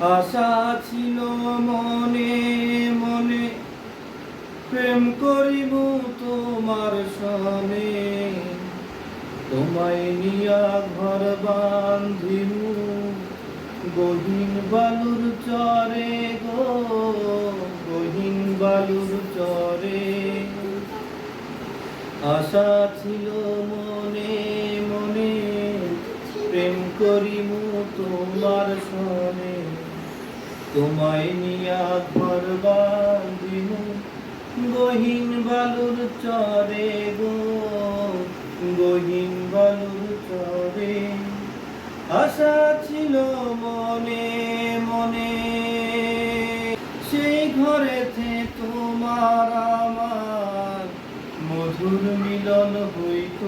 আশা ছিল মনে মনে। প্রেম করিব তোমার সনে। তোমায় নিয়া ঘর বান্ধিব গহীন বালুর চরে গো, গহীন বালুর চরে। আশা ছিল মনে মনে। প্রেম করিমু তোমার সনে। তোমায় নিয়া ঘর বাঁধিমু গহীন বালুর চরে গো, গহীন বালুর চরে। আশা ছিল মনে মনে, সেই ঘরেতে তোমার আমার মধুর মিলন হইত।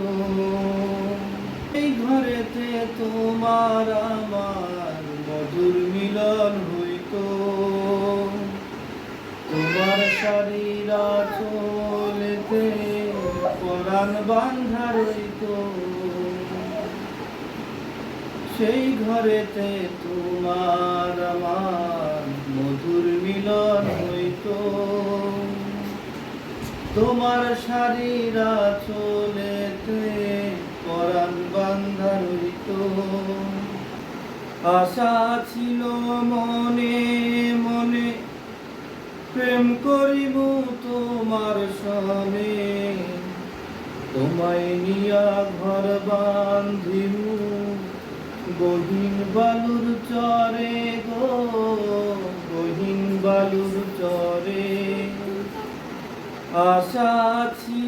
এই ঘরেতে তোমার আমার শারীরা চলেতে পরাণ বান্ধা রইত। সেই ঘরেতে তোমার আমার মধুর মিলন হইত। তোমার শারীরা চলেতে পরাণ বান্ধা রইত। আশা ছিল মনে প্রেম করিব তোমার সামে তোমায় নিয়া ঘর বান্ধিব, গহীন বালুর চরে গো, গহীন বালুর চরে। আশা মনে